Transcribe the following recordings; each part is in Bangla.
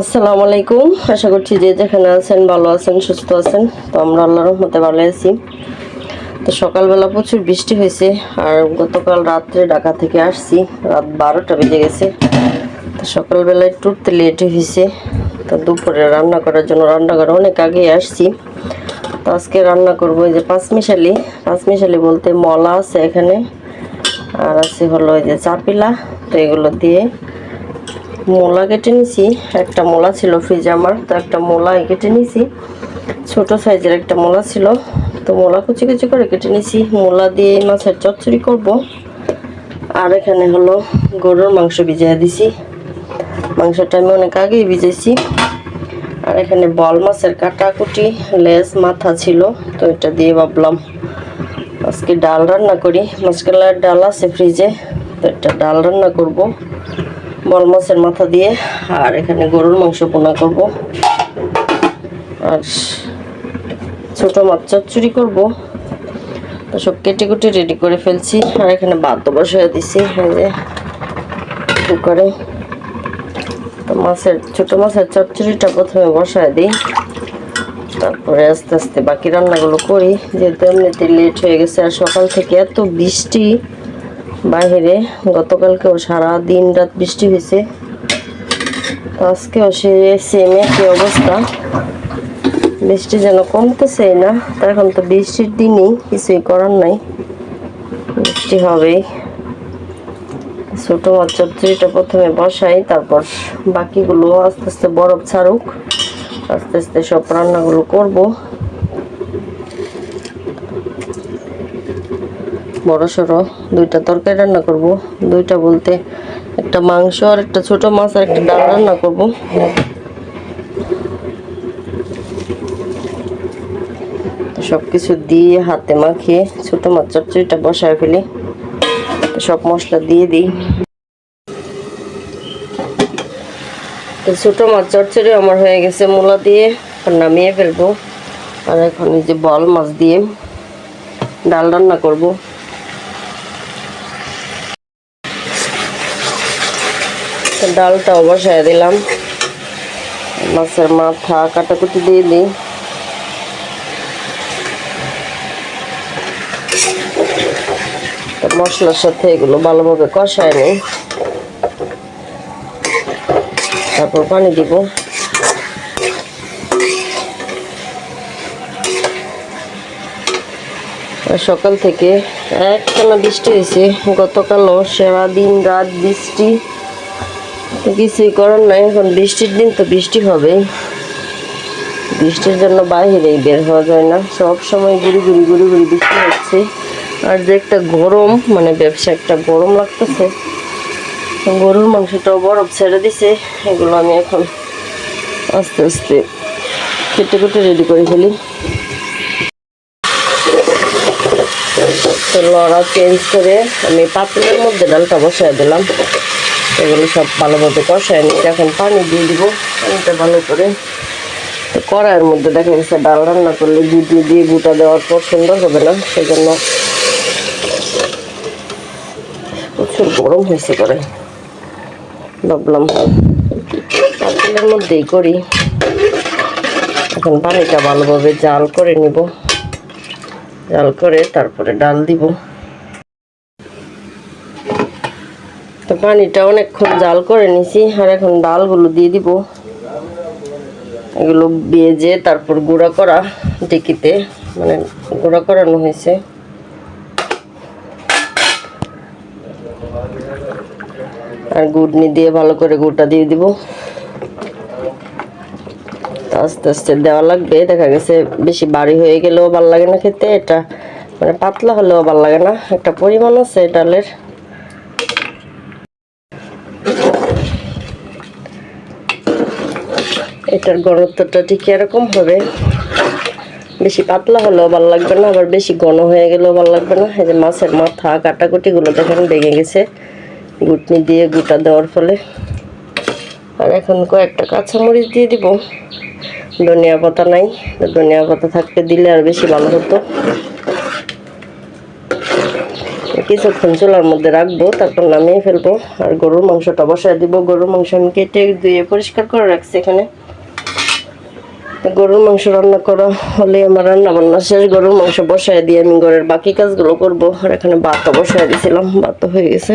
আসসালামু আলাইকুম। আশা করছি যে যেখানে আছেন ভালো আছেন, সুস্থ আছেন। তো আমরা আল্লাহর রহমতে ভালো আছি। তো সকালবেলা প্রচুর বৃষ্টি হয়েছে আর গতকাল রাত্রে ঢাকা থেকে আসছি। রাত বারোটা বেজে গেছে। তো সকালবেলা একটু উঠতে লেট হয়েছে। তো দুপুরে রান্না করার জন্য রান্নাঘরে অনেক আগেই আসছি। তো আজকে রান্না করব এই যে পাঁচমিশালি। পাঁচমিশালি বলতে মলা আছে এখানে। আর আছে হলো এই যে চাপিলা। তো এগুলো দিয়ে মোলা কেটে নিছি। একটা মোলা ছিল ফ্রিজে আমার, তো একটা মোলা কেটে নিছি। ছোট সাইজের একটা মোলা ছিল। তো মোলা কুচি কুচি করে কেটে নিছি। মোলা দিয়ে মাছের চচ্চড়ি করব। আর এখানে হলো গরুর মাংস ভিজিয়ে দিছি। মাংসটা আমি অনেক আগেই ভিজেছি আর এখানে বল মাছের কাটাকুটি, লেজ, মাথা ছিল। তো এটা দিয়ে ভাবলাম আজকে ডাল রান্না করি। মাছকালার ডাল আছে ফ্রিজে। তো এটা ডাল রান্না করব। বল মাছের মাথা দিয়ে, আর এখানে গরুর মাংস পোনা করব। আর ছোট মাছ চচ্চড়ি করব। তো সব কেটে কুটে রেডি করে ফেলছি। আর এখানে ভাত বসিয়ে দিছি যে কুকারে। তো মাছের, ছোট মাছের চচ্চড়িটা প্রথমে বসায় দিই। তারপরে আস্তে আস্তে বাকি রান্নাগুলো করি। যেহেতু এমনিতে লেট হয়ে গেছে, আর সকাল থেকে এত বৃষ্টি বাইরে, গতকালকেও সারা দিন রাত বৃষ্টি হয়েছে। আজকেও সে সেম একই অবস্থা। বৃষ্টি যেন কমতেছেই না, তো এখন তো বৃষ্টির দিনই কিছুই করার নাই। বৃষ্টি হবেই। ছোটো মাছ চচ্চড়িটা প্রথমে বসাই, তারপর বাকিগুলো আস্তে আস্তে বরফ ছাড়ুক। আস্তে আস্তে সব রান্নাগুলো করব। বড় সড়ো দুইটা তরকারি রান্না করব। দুইটা বলতে একটা মাংস আর একটা ছোট মাছ আর একটা ডাল রান্না করব। সব কিছু দিয়ে হাতে মাখিয়ে ছোট মাছ চচ্চড়িটা বসায় ফেলি। সব মশলা দিয়ে দিই। তো ছোটো মাছ চচ্চড়ি আমার হয়ে গেছে মূলা দিয়ে নামিয়ে ফেলব। আর এখন যে বল মাছ দিয়ে ডাল রান্না করব। ডালটাও বসায় দিলাম। মাছের মাথা কাটাকুটি দিয়ে দিই। মশলার সাথে এগুলো ভালোভাবে কষায় নিই। তারপর পানি দিব। সকাল থেকে একটানা বৃষ্টি হয়েছে। গতকালও সারা দিন রাত বৃষ্টি। কিছুই করার নাই, এখন বৃষ্টির দিন তো বৃষ্টি হবেই। বৃষ্টির জন্য বাইরেই বের হওয়া যায় না। সব সময় ঘুরি ঘুরি ঘুরি ঘুরি বৃষ্টি হচ্ছে। আর যে একটা গরম মানে ব্যবসা একটা গরম লাগতেছে। গরুর মাংসটাও বরফ ছেড়ে দিছে। এগুলো আমি এখন আস্তে আস্তে কেটে কেটে রেডি করে ফেলি। তো লড়া চেঞ্জ করে আমি পাতিলের মধ্যে ডালটা বসায় দিলাম। এগুলো সব ভালোভাবে কষায় নিই এখন পানি দিয়ে দিব। পানিটা ভালো করে তো কড়াইয়ের মধ্যে দেখা গেছে ডাল রান্না করলে দুধ দিয়ে গুঁটা দেওয়ার পর সুন্দর হবে না সেই জন্য প্রচুর গরম হয়েছে করে ভাবলাম পাতিলের মধ্যেই করি। এখন পানিটা ভালোভাবে জাল করে নিব। জাল করে তারপরে ডাল দিব। পানিটা অনেকক্ষণ জাল করে নিছি, আর এখন ডালগুলো দিয়ে দিব। এগুলো বেজে তারপর গুঁড়া করা টিকিতে মানে গুঁড়া করানো হয়েছে। আর গুড়নি দিয়ে ভালো করে গুড়টা দিয়ে দিব। আস্তে আস্তে দেওয়া লাগবে। দেখা গেছে বেশি বাড়ি হয়ে গেলেও ভালো লাগে না খেতে। এটা মানে পাতলা হলেও ভালো লাগে না। একটা পরিমাণ আছে ডালের। এটার ঘনত্বটা ঠিক এরকম হবে। বেশি পাতলা হলেও ভালো লাগবে না, আবার বেশি ঘন হয়ে গেলেও ভালো লাগবে না। এই যে মাছের মাথা, কাটাকুটিগুলো দেখেন ভেঙে গেছে। গুটনি দিয়ে গুটা দেওয়ার ফলে। আর এখন কয়েকটা কাঁচামরিচ দিয়ে দিব। ধনিয়া পাতা নাই ধনিয়া পাতা থাকতে দিলে আর বেশি ভালো হতো। কিছুক্ষণ চুলার মধ্যে রাখব, তারপর নামিয়ে ফেলব। আর গরুর মাংসটা বসায় দিব। গরুর মাংস আমি কেটে ধুয়ে পরিষ্কার করে রাখছি এখানে। গরুর মাংস রান্না করা হলে আমার রান্না বান্না শেষ। গরুর মাংস বসায় দিয়ে আমি ঘরের বাকি কাজগুলো করব। আর এখানে ভাতও বসায় দিয়েছিলাম ভাতও হয়ে গেছে।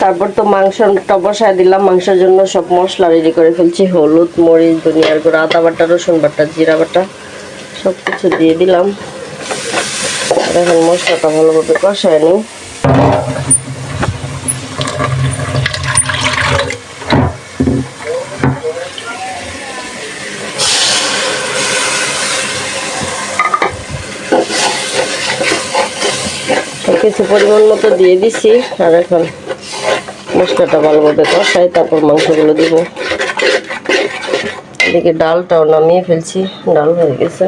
তারপর তো মাংসটা বসায় দিলাম। মাংসের জন্য সব মশলা রেডি করে ফেলছি। হলুদ, মরিচ, ধনিয়ার গুঁড়া, আদা বাটা, রসুন বাটা, জিরা বাটা সব কিছু দিয়ে দিলাম। এখন মশলাটা ভালোভাবে কষায় নিই। কিছু পরিমাণ মতো দিয়ে দিছি, আর এখন মশলাটা ভালোভাবে কষাই তারপর মাংসগুলো দিব। এদিকে ডালটাও নামিয়ে ফেলছি, ডাল হয়ে গেছে।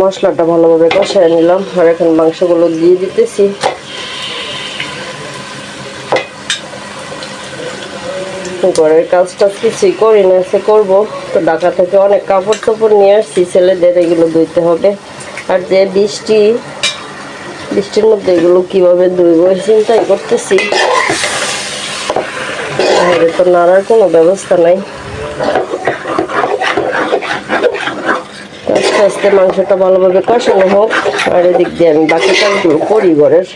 মশলাটা ভালোভাবে কষায় নিলাম, আর এখন মাংসগুলো দিয়ে দিতেছি। ঘরের কাজ টাজ কিছুই করি না, সে করব। তো ঢাকা থেকে অনেক কাপড় টাপড় নিয়ে আসছি, ছেলেদের এগুলো ধুইতে হবে। আর যে বৃষ্টি, বৃষ্টির মধ্যে এগুলো কীভাবে ধুইব চিন্তাই করতেছি। বাইরে তো নাড়ার কোনো ব্যবস্থা নাই। আস্তে আস্তে মাংসটা ভালোভাবে কষানো হোক, আর এদিক দিয়ে আমি বাকি কাজগুলো করি ঘরের।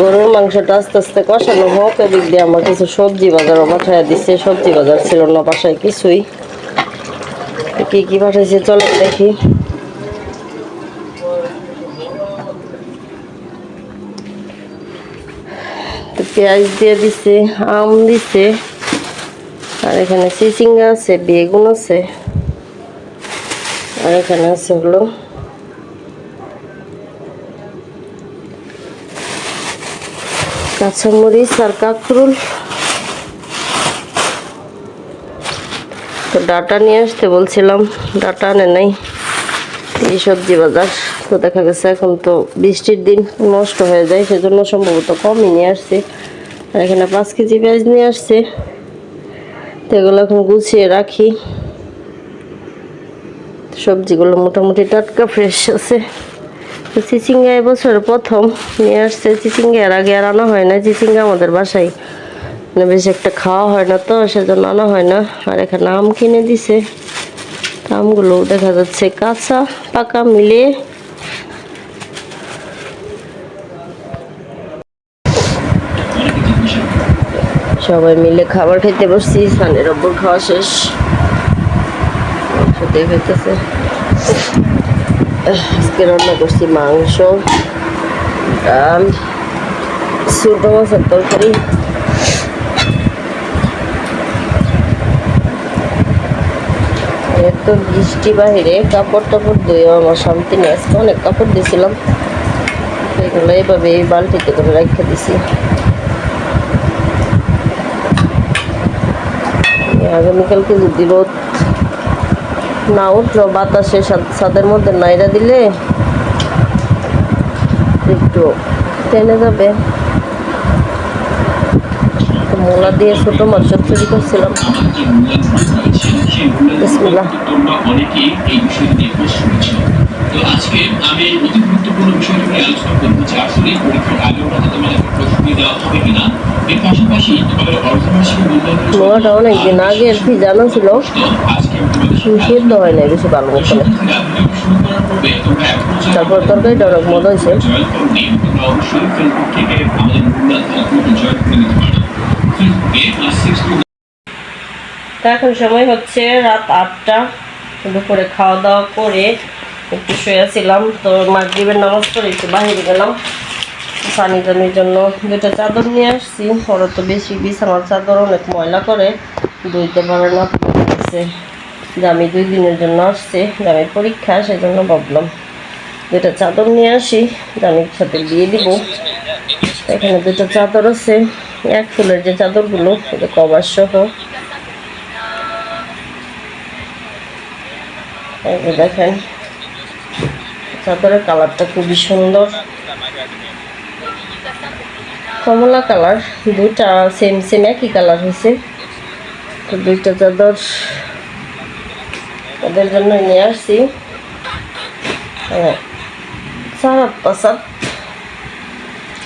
গরুর মাংসটা আস্তে আস্তে কষানো হোক, এদিক দিয়ে আমার কিছু সবজি বাজারও পাঠায় দিচ্ছে সবজি বাজার ছিল না বাসায় কিছুই। কি কি পাঠাইছে চলো দেখি। পেঁয়াজ দিয়ে দিছে, আম দিছে, আর এখানে চিচিঙ্গা আছে, বেগুন আছে, আর এখানে আছে হলো কাঁচামরিচ আর কাঁকরুল। তো ডাটা নিয়ে আসতে বলছিলাম, ডাটা আনে নাই। এই সবজি বাজার তো দেখা গেছে এখন তো বৃষ্টির দিন নষ্ট হয়ে যায়, সেজন্য সম্ভবত কমই নিয়ে আসছে। আর এখানে পাঁচ কেজি পেঁয়াজ নিয়ে আসছে। এগুলো এখন গুছিয়ে রাখি। সবজিগুলো মোটামুটি টাটকা ফ্রেশ আছে। তো চিচিঙ্গা এবছর প্রথম। নিয়ে আসছে চিচিঙ্গা। এর আগে আর আনা হয় না। চিচিঙ্গা আমাদের বাসায়। মানে বেশি একটা খাওয়া হয় না তো, সেজন্য আনা হয় না। আর এখানে আম কিনে দিছে। আমগুলো দেখা যাচ্ছে কাঁচা, পাকা, মিলে। সবাই মিলে খাবার খেতে বসছি। সানের ওপর খাওয়া শেষ। খেতেছে আজকে রান্না করছি মাংস ডাল, ছোটো মাছের তরকারি। এত বৃষ্টি বাহিরে কাপড় টাপড় ধুয়ে আমার শান্তি নেই। আজকে অনেক কাপড় দিয়েছিলাম। এগুলো এইভাবে এই বালতিতে করে রেখে দিছি। আগামীকালকে যদি রোদ না, উঠল, বাতাসে ছাদ- ছাদের মধ্যে নাইরা দিলে একটু টেনে যাবে। মূলা দিয়ে ছোট মাছ চচ্চড়ি করছিলাম। আমি অতি গুরুত্বপূর্ণ বিষয়টি নিয়ে আলোচনা আসলে পরীক্ষার আগে প্রশ্ন দেওয়া হবে মূলাটা অনেক দিন আগে ভিজানো ছিল। সিদ্ধ হয় নাই বেশি ভালো মতো। তারপর তরকারিটা অনেক মজা হয়েছে। এখন সময় হচ্ছে রাত আটটা। দুপুরে খাওয়া দাওয়া করে একটু শুয়েছিলাম তো মাগরিবের নামাজ পড়ে একটু বাহিরে গেলাম। পানি টানির জন্য দুটো চাদর নিয়ে আসছি। ওরা তো বেশি বিছানার চাদর, অনেক ময়লা করে। ধুইতে পারে না যে আমি দুই দিনের জন্য আসছে। আমি পরীক্ষা, সেজন্য ভাবলাম দুটো চাদর নিয়ে আসি। জামির সাথে দিয়ে দিব। এখানে দুটো চাদর আছে। এক ফুলের যে চাদরগুলো এটা কভার সহ। দেখেন, চাদরের কালারটা খুবই সুন্দর। কমলা কালার, দুইটা সেম সেম একই কালার হয়েছে। তো দুইটা চাদর ওদের জন্য নিয়ে আসছি। হ্যাঁ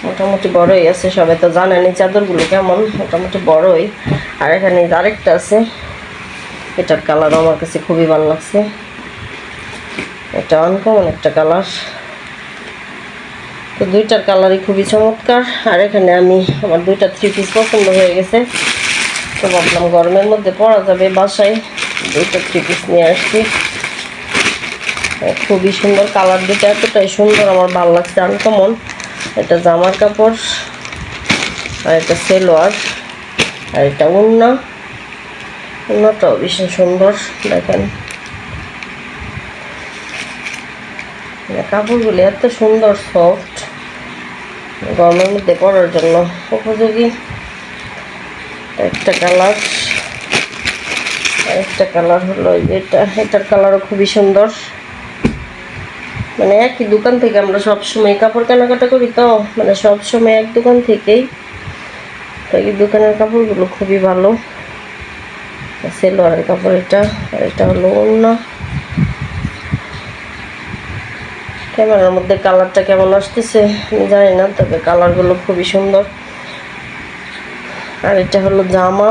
মোটামুটি বড়ই আছে, সবাই তো জানেন এই চাদরগুলো কেমন, মোটামুটি বড়ই। আর এখানে আরেকটা আছে, এটার কালার আমার কাছে খুবই ভালো লাগছে। এটা আনকমন একটা কালার। তো দুইটার কালারই খুবই চমৎকার। আর এখানে আমি আমার দুইটা থ্রি পিস পছন্দ হয়ে গেছে। তো ভাবলাম গরমের মধ্যে পরা যাবে বাসায়। দুইটা থ্রি পিস নিয়ে আসছি। খুবই সুন্দর কালার দুটো এতটাই সুন্দর আমার ভালো লাগছে আনকমন এটা জামার কাপড়, আর এটা সেলোয়ার, আর এটা উন্না। উন্নাটাও ভীষণ সুন্দর, দেখেন। মানে কাপড়গুলি এত সুন্দর সফট গরমের মধ্যে পরার জন্য উপযোগী। একটা কালার একটা কালার হলো এটা। এটার কালারও খুবই সুন্দর। মানে একই দোকান থেকে আমরা সব সময় কাপড় কেনাকাটা করি তো মানে সব সময় এক দোকান থেকেই। তো এই দোকানের কাপড়গুলো খুবই ভালো। সেলোয়ারের কাপড় এটা এটা হলো অন্য ক্যামেরার মধ্যে কালারটা কেমন আসতেছে আমি জানি না, তবে কালারগুলো খুবই সুন্দর। আর এটা হলো জামা।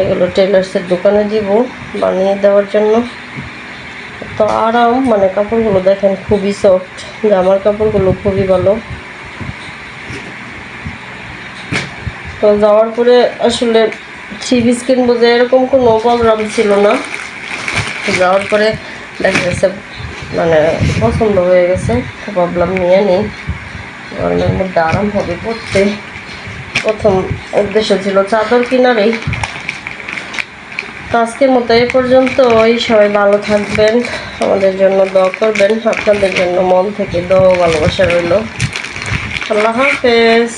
এগুলো টেলার্সের দোকানে দিব বানিয়ে দেওয়ার জন্য। তো আরাম মানে কাপড়গুলো দেখেন খুবই সফট জামার কাপড়গুলো খুবই ভালো। তো যাওয়ার পরে আসলে পিস কিনবো যে এরকম কোনো প্রোগ্রাম ছিল না। যাওয়ার পরে দেখা গেছে মানে পছন্দ হয়ে গেছে, তো ভাবলাম নিয়ে নিই। গরমের মধ্যে আরাম হবে পড়তে। প্রথম উদ্দেশ্য ছিল চাদর কিনারেই। তো আজকের মতো এ পর্যন্ত ওই সবাই ভালো থাকবেন, আমাদের জন্য দোয়া করবেন। আপনাদের জন্য মন থেকে দোয়া ভালোবাসা রইল। আল্লাহ হাফেজ।